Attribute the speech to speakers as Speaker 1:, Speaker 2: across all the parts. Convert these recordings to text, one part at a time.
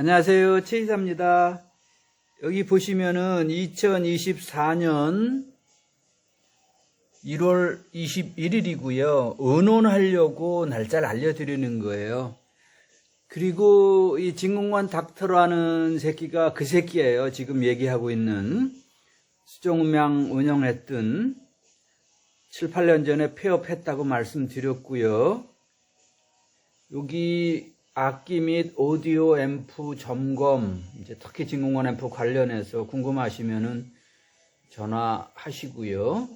Speaker 1: 안녕하세요. 최이사입니다. 여기 보시면은 2024년 1월 21일이고요. 은혼하려고 날짜를 알려드리는 거예요. 그리고 이 진공관 닥터라는 새끼가 그 새끼예요. 지금 얘기하고 있는 수정음양 운영했던 7, 8년 전에 폐업했다고 말씀드렸고요. 여기 악기 및 오디오 앰프 점검, 이제 특히 진공관 앰프 관련해서 궁금하시면은 전화하시고요.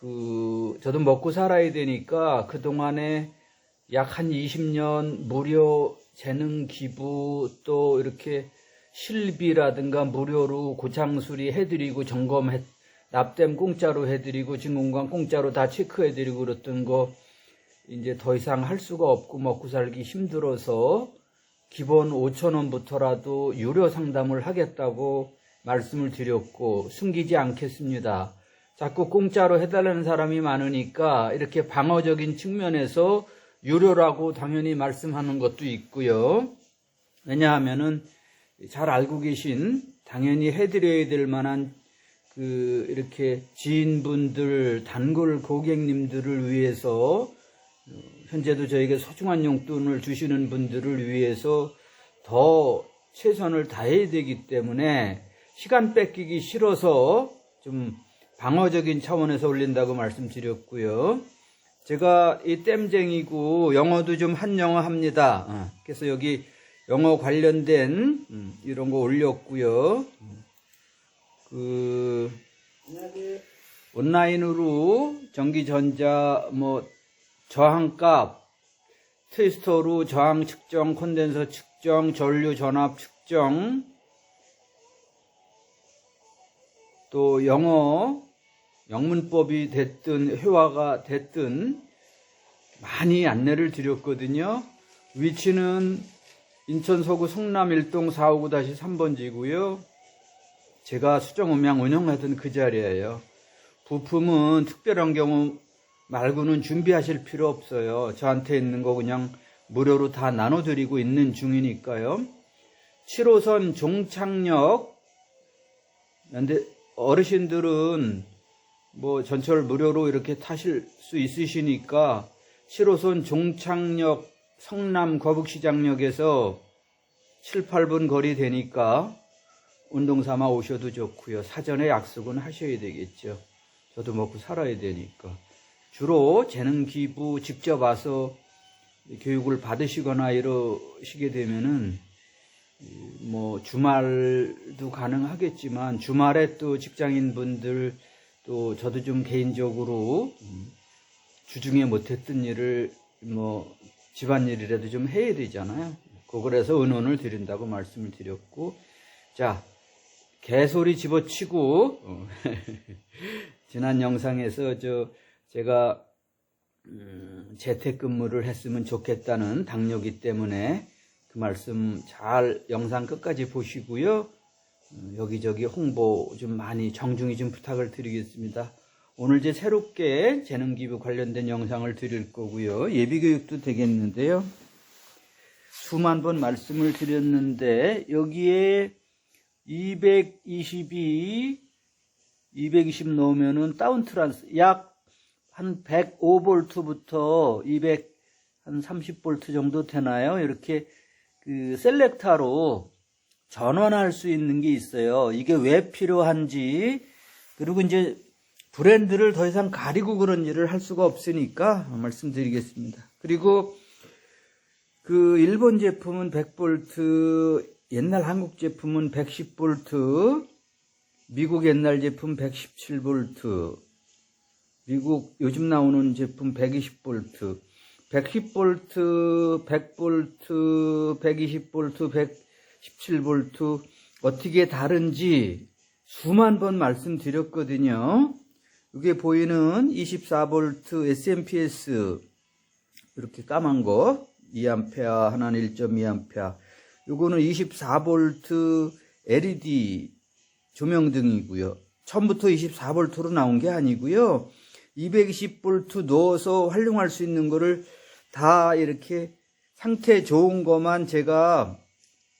Speaker 1: 그, 저도 먹고 살아야 되니까 그 동안에 약 한 20년 무료 재능 기부 또 이렇게 실비라든가 무료로 고창 수리 해드리고 점검해, 납땜 공짜로 해드리고 진공관 공짜로 다 체크해드리고 그랬던 거 이제 더 이상 할 수가 없고 먹고 살기 힘들어서 기본 5천 원부터라도 유료 상담을 하겠다고 말씀을 드렸고 숨기지 않겠습니다. 자꾸 공짜로 해달라는 사람이 많으니까 이렇게 방어적인 측면에서 유료라고 당연히 말씀하는 것도 있고요. 왜냐하면은 잘 알고 계신 당연히 해드려야 될 만한 그 이렇게 지인분들 단골 고객님들을 위해서 현재도 저에게 소중한 용돈을 주시는 분들을 위해서 더 최선을 다해야 되기 때문에 시간 뺏기기 싫어서 좀 방어적인 차원에서 올린다고 말씀드렸고요. 제가 이 땜쟁이고 영어도 좀 한 영어 합니다. 어, 그래서 여기 영어 관련된 음, 이런 거 올렸고요. 그 온라인으로 전기전자 뭐 저항값 트위스터로 저항 측정, 콘덴서 측정, 전류 전압 측정 또 영어 영문법이 됐든 회화가 됐든 많이 안내를 드렸거든요. 위치는 인천 서구 성남 일동 459-3번지고요. 제가 수정 음향 운영하던 그 자리예요. 부품은 특별한 경우 말고는 준비하실 필요 없어요. 저한테 있는 거 그냥 무료로 다 나눠드리고 있는 중이니까요. 7호선 종착역, 근데 어르신들은 뭐 전철 무료로 이렇게 타실 수 있으시니까 7호선 종착역 성남 거북시장역에서 7, 8분 거리 되니까 운동 삼아 오셔도 좋고요. 사전에 약속은 하셔야 되겠죠. 저도 먹고 살아야 되니까. 주로 재능 기부 직접 와서 교육을 받으시거나 이러시게 되면은 뭐 주말도 가능하겠지만 주말에 또 직장인 분들 또 저도 좀 개인적으로 주중에 못했던 일을 뭐 집안일이라도 좀 해야 되잖아요. 그래서 은원을 드린다고 말씀을 드렸고 자 개소리 집어치고 어, 지난 영상에서 저 제가 음, 재택근무를 했으면 좋겠다는 당뇨기 때문에 그 말씀 잘 영상 끝까지 보시고요. 음, 여기저기 홍보 좀 많이 정중히 좀 부탁을 드리겠습니다. 오늘 이제 새롭게 재능기부 관련된 영상을 드릴 거고요. 예비교육도 되겠는데요. 수만 번 말씀을 드렸는데 여기에 222, 220 넣으면은 다운 트란스 약 한 105볼트부터 200, 한 30볼트 정도 되나요? 이렇게 그 셀렉타로 전원할 수 있는 게 있어요. 이게 왜 필요한지, 그리고 이제 브랜드를 더 이상 가리고 그런 일을 할 수가 없으니까 말씀드리겠습니다. 그리고 그 일본 제품은 100볼트, 옛날 한국 제품은 110볼트, 미국 옛날 제품 117볼트, 미국 요즘 나오는 제품 120볼트, 110볼트, 100볼트, 120볼트, 117볼트 어떻게 다른지 수만 번 말씀드렸거든요. 이게 보이는 24볼트 SMPS 이렇게 까만 거 2A 하나는 1.2A 요거는 24볼트 LED 조명등이고요. 처음부터 24볼트로 나온 게 아니고요. 220볼트 넣어서 활용할 수 있는 거를 다 이렇게 상태 좋은 것만 제가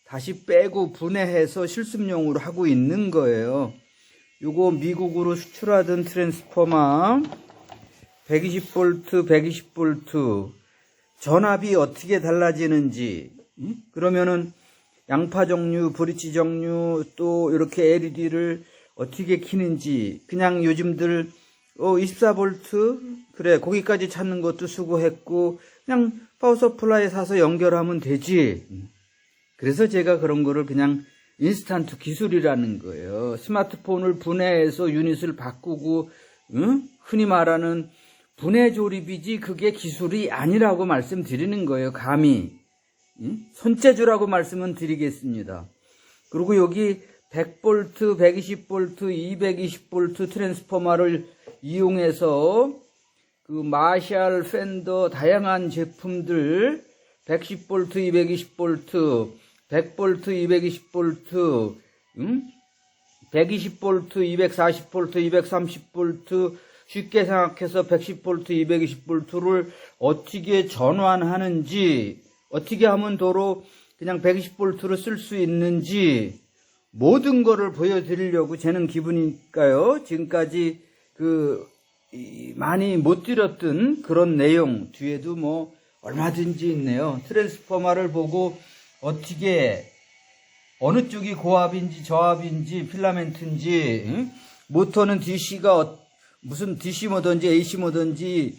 Speaker 1: 다시 빼고 분해해서 실습용으로 하고 있는 거예요. 요거 미국으로 수출하던 트랜스포머 120V, 120V 전압이 어떻게 달라지는지 음? 그러면은 양파 종류, 브릿지 종류 또 이렇게 LED를 어떻게 키는지 그냥 요즘들 어 24V 그래 거기까지 찾는 것도 수고했고 그냥 파워 서플라이 사서 연결하면 되지. 그래서 제가 그런 거를 그냥 인스턴트 기술이라는 거예요. 스마트폰을 분해해서 유닛을 바꾸고 응? 흔히 말하는 분해 조립이지 그게 기술이 아니라고 말씀드리는 거예요. 감히 응? 손재주라고 말씀은 드리겠습니다. 그리고 여기 100V, 120V, 220V 트랜스포머를 이용해서 그 마샬, 팬더 다양한 제품들 110V, 220V, 100V, 220V, 음? 120V, 240V, 230V 쉽게 생각해서 110V, 220V를 어떻게 전환하는지 어떻게 하면 도로 그냥 120V를 쓸 수 있는지 모든 거를 보여드리려고 재는 기분이니까요. 지금까지 그 이, 많이 못 드렸던 그런 내용 뒤에도 뭐 얼마든지 있네요. 트랜스포머를 보고 어떻게 어느 쪽이 고압인지 저압인지 필라멘트인지 응? 모터는 DC가 어- 무슨 DC 모든지 AC 모든지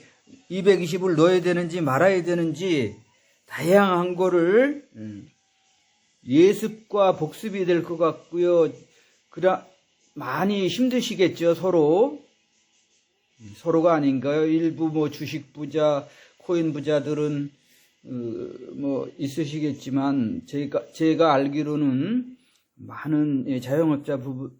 Speaker 1: 220을 넣어야 되는지 말아야 되는지 다양한 거를 음, 예습과 복습이 될 것 같고요. 그라 많이 힘드시겠죠 서로 서로가 아닌가요? 일부 뭐 주식 부자, 코인 부자들은 어, 뭐 있으시겠지만 제가 제가 알기로는 많은 예, 자영업자 부-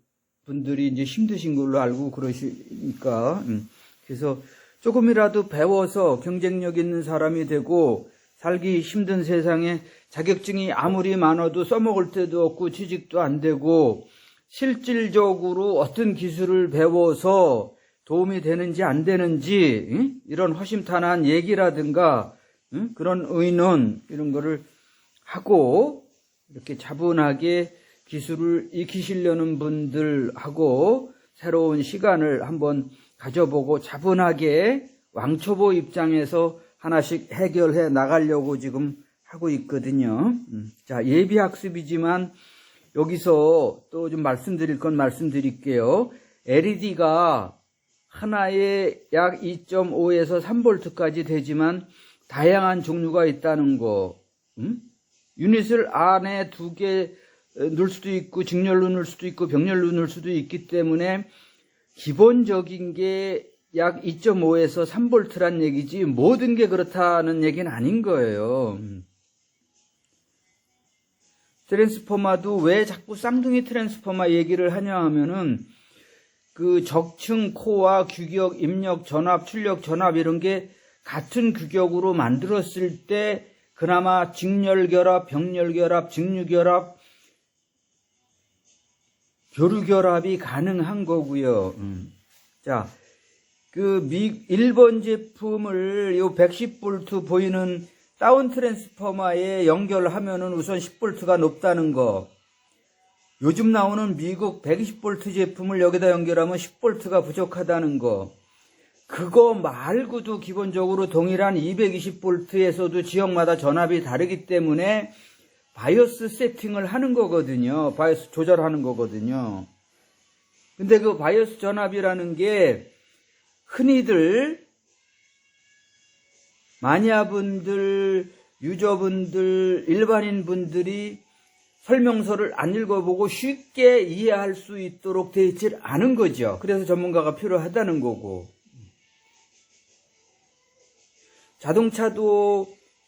Speaker 1: 분들이 이제 힘드신 걸로 알고 그러시니까 음, 그래서 조금이라도 배워서 경쟁력 있는 사람이 되고 살기 힘든 세상에 자격증이 아무리 많아도 써먹을 데도 없고 취직도 안 되고 실질적으로 어떤 기술을 배워서 도움이 되는지 안 되는지 응? 이런 허심탄회한 얘기라든가 응? 그런 의논 이런 거를 하고 이렇게 차분하게 기술을 익히시려는 분들하고 새로운 시간을 한번 가져보고 차분하게 왕초보 입장에서 하나씩 해결해 나가려고 지금 하고 있거든요. 음. 자, 예비 학습이지만 여기서 또 좀 말씀드릴 건 말씀드릴게요. LED가 하나에 약 2.5에서 3볼트까지 되지만 다양한 종류가 있다는 거. 음? 유닛을 안에 두 개 넣을 수도 있고 직렬로 넣을 수도 있고 병렬로 넣을 수도 있기 때문에 기본적인 게 약 2.5에서 3볼트란 얘기지 모든 게 그렇다는 얘기는 아닌 거예요. 음. 트랜스포마도 왜 자꾸 쌍둥이 트랜스포마 얘기를 하냐 하면은 그 적층 코와 규격, 입력, 전압, 출력, 전압 이런 게 같은 규격으로 만들었을 때 그나마 직렬결합, 병렬결합, 직류결합, 교류결합이 가능한 거고요. 음. 자, 그 미, 일본 제품을 요 110V 보이는 다운 트랜스포머에 연결하면은 우선 10V가 높다는 거. 요즘 나오는 미국 120V 제품을 여기다 연결하면 10V가 부족하다는 거. 그거 말고도 기본적으로 동일한 220V에서도 지역마다 전압이 다르기 때문에 바이오스 세팅을 하는 거거든요. 바이오스 조절하는 거거든요. 근데 그 바이오스 전압이라는 게 흔히들 마니아분들, 유저분들, 일반인분들이 설명서를 안 읽어보고 쉽게 이해할 수 있도록 되어 있질 않은 거죠. 그래서 전문가가 필요하다는 거고. 자동차도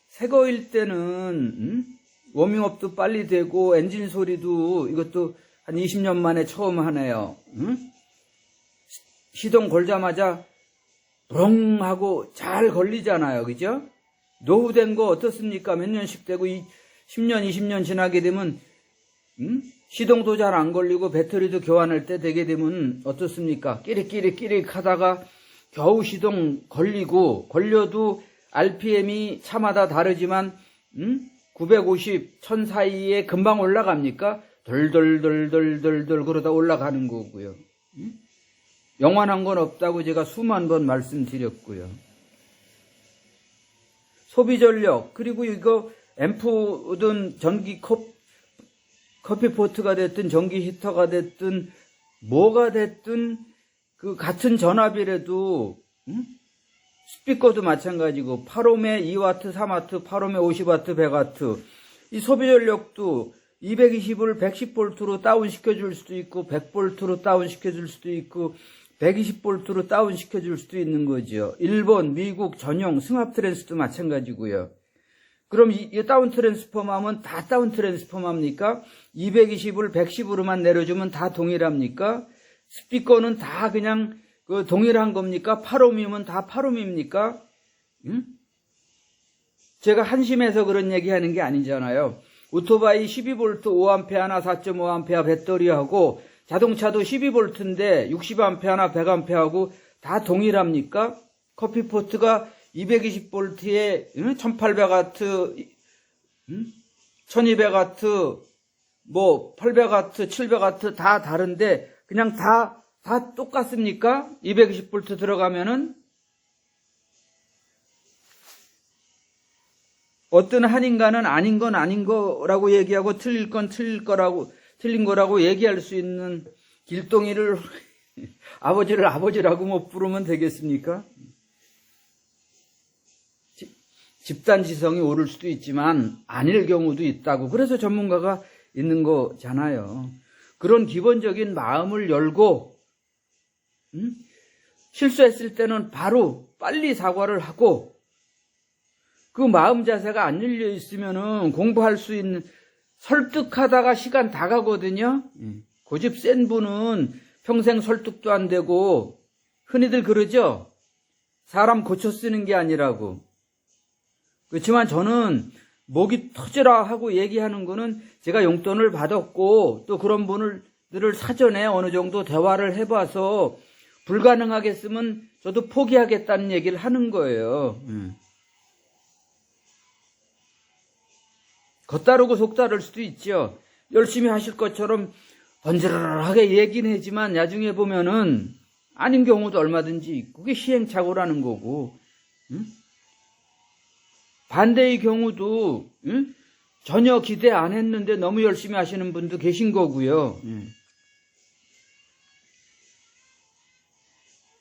Speaker 1: 새 거일 때는 음? 워밍업도 빨리 되고 엔진 소리도 이것도 한 20년 만에 처음 하네요. 음? 시동 걸자마자 브렁 하고 잘 걸리잖아요. 그죠? 노후된 거 어떻습니까? 몇 년씩 되고 이 10년, 20년 지나게 되면 음? 시동도 잘 안 걸리고 배터리도 교환할 때 되게 되면 어떻습니까? 끼릭끼릭끼릭 하다가 겨우 시동 걸리고 걸려도 RPM이 차마다 다르지만 음? 950, 1000 사이에 금방 올라갑니까? 덜덜덜덜덜덜 그러다 올라가는 거고요. 응? 영원한 건 없다고 제가 수만 번 말씀드렸고요. 소비 전력 그리고 이거 앰프든 전기 컵 커피 포트가 됐든 전기 히터가 됐든 뭐가 됐든 그 같은 전압이라도 응? 스피커도 마찬가지고 8옴에 2와트, 3와트, 8옴에 50와트, 100와트 이 소비 전력도 220을 110볼트로 다운 시켜줄 수도 있고 100볼트로 다운 시켜줄 수도 있고 120볼트로 다운 시켜줄 수도 있는 거죠. 일본, 미국 전용 승합 트랜스도 마찬가지고요. 그럼 이, 이 다운 트랜스포머하면 다 다운 트랜스포머입니까? 220을 110으로만 내려주면 다 동일합니까? 스피커는 다 그냥 그 동일한 겁니까? 8옴이면 다 8옴입니까? 응? 제가 한심해서 그런 얘기 하는 게 아니잖아요. 오토바이 12V 5A나 4.5A 배터리하고 자동차도 12V인데 60A나 100A하고 다 동일합니까? 커피포트가 220V에 1800W, 1200W, 뭐 800W, 700W 다 다른데 그냥 다, 다 똑같습니까? 220V 들어가면은 어떤 한 인간은 아닌 건 아닌 거라고 얘기하고 틀릴 건 틀릴 거라고 틀린 거라고 얘기할 수 있는 길동이를 아버지를 아버지라고 못 부르면 되겠습니까? 지- 집단 지성이 오를 수도 있지만 아닐 경우도 있다고 그래서 전문가가 있는 거잖아요. 그런 기본적인 마음을 열고 음? 실수했을 때는 바로 빨리 사과를 하고 그 마음 자세가 안 열려 있으면은 공부할 수 있는 설득하다가 시간 다 가거든요. 고집 센 분은 평생 설득도 안 되고 흔히들 그러죠. 사람 고쳐 쓰는 게 아니라고. 그렇지만 저는 목이 터져라 하고 얘기하는 거는 제가 용돈을 받았고 또 그런 분들을 사전에 어느 정도 대화를 해봐서 불가능하겠으면 저도 포기하겠다는 얘기를 하는 거예요. 음. 겉다르고 속다를 수도 있죠. 열심히 하실 것처럼 번지르르하게 얘기는 하지만 나중에 보면은 아닌 경우도 얼마든지 있고 그게 시행착오라는 거고 응? 반대의 경우도 응? 전혀 기대 안 했는데 너무 열심히 하시는 분도 계신 거고요. 응.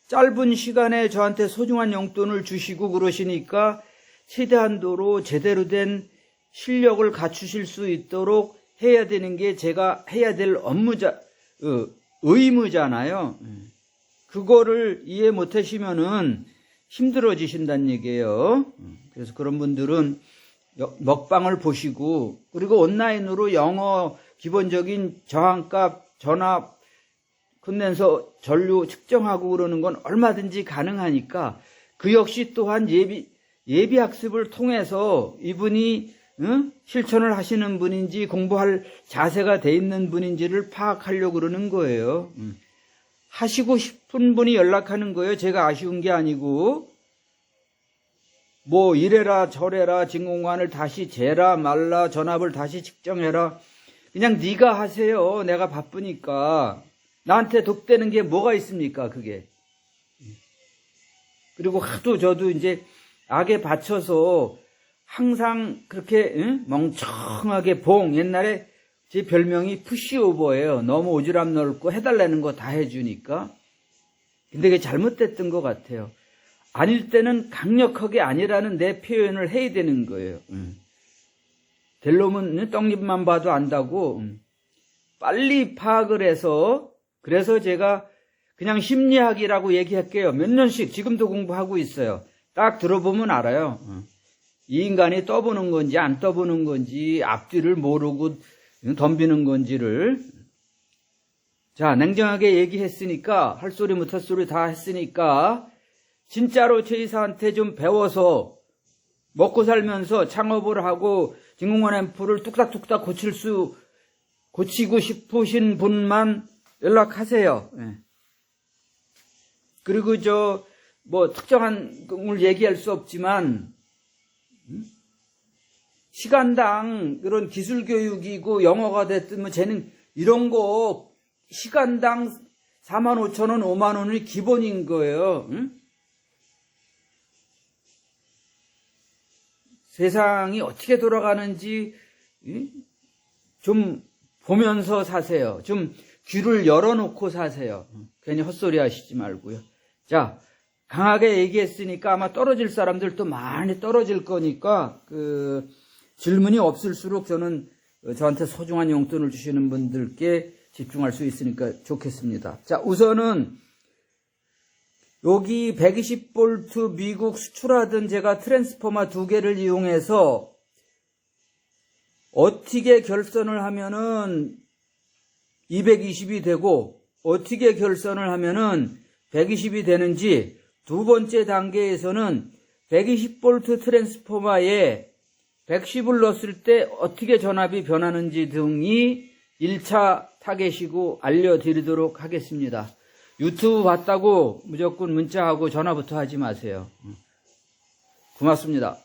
Speaker 1: 짧은 시간에 저한테 소중한 용돈을 주시고 그러시니까 최대한도로 제대로 된 실력을 갖추실 수 있도록 해야 되는 게 제가 해야 될 업무자, 어, 의무잖아요. 그거를 이해 못 하시면은 힘들어지신다는 얘기예요. 그래서 그런 분들은 여- 먹방을 보시고, 그리고 온라인으로 영어 기본적인 저항값, 전압, 컨덴서 전류 측정하고 그러는 건 얼마든지 가능하니까 그 역시 또한 예비, 예비 학습을 통해서 이분이 응? 실천을 하시는 분인지 공부할 자세가 돼 있는 분인지를 파악하려고 그러는 거예요. 응. 하시고 싶 은 분이 연락하는 거예요. 제가 아쉬운 게 아니고 뭐 이래라 저래라 진공관을 다시 재라 말라 전압을 다시 측정해라 그냥 네가 하세요. 내가 바쁘니까 나한테 독대는 게 뭐가 있습니까? 그게 그리고 하도 저도 이제 악에 받쳐서 항상 그렇게 응? 멍청하게 봉 옛날에 제 별명이 푸시오버예요. 너무 오지랖 넓고 해달라는 거 다 해주니까. 근데 그게 잘못됐던 것 같아요. 아닐 때는 강력하게 아니라는 내 표현을 해야 되는 거예요. 응. 될 놈은 떡잎만 봐도 안다고 응. 빨리 파악을 해서 그래서 제가 그냥 심리학이라고 얘기할게요. 몇 년씩 지금도 공부하고 있어요. 딱 들어보면 알아요. 응. 이 인간이 떠보는 건지 안 떠보는 건지 앞뒤를 모르고 덤비는 건지를 자 냉정하게 얘기했으니까 할 소리 못할 소리 다 했으니까 진짜로 최 이사한테 좀 배워서 먹고 살면서 창업을 하고 진공관 앰프를 뚝딱뚝딱 고칠 수 고치고 싶으신 분만 연락하세요. 예. 그리고 저 뭐 특정한 걸 얘기할 수 없지만 시간당 그런 기술 교육이고 영어가 됐든 뭐 재능 이런 거 시간당 4만 5천 원, 5만 원이 기본인 거예요. 응? 세상이 어떻게 돌아가는지 응? 좀 보면서 사세요. 좀 귀를 열어놓고 사세요. 괜히 헛소리 하시지 말고요. 자, 강하게 얘기했으니까 아마 떨어질 사람들도 많이 떨어질 거니까 그 질문이 없을수록 저는 저한테 소중한 용돈을 주시는 분들께 집중할 수 있으니까 좋겠습니다. 자, 우선은 여기 120V 미국 수출하던 제가 트랜스포머 두 개를 이용해서 어떻게 결선을 하면은 220이 되고 어떻게 결선을 하면은 120이 되는지 두 번째 단계에서는 120V 트랜스포머에 110을 넣었을 때 어떻게 전압이 변하는지 등이 1차 타겟이고 알려드리도록 하겠습니다. 유튜브 봤다고 무조건 문자하고 전화부터 하지 마세요. 고맙습니다.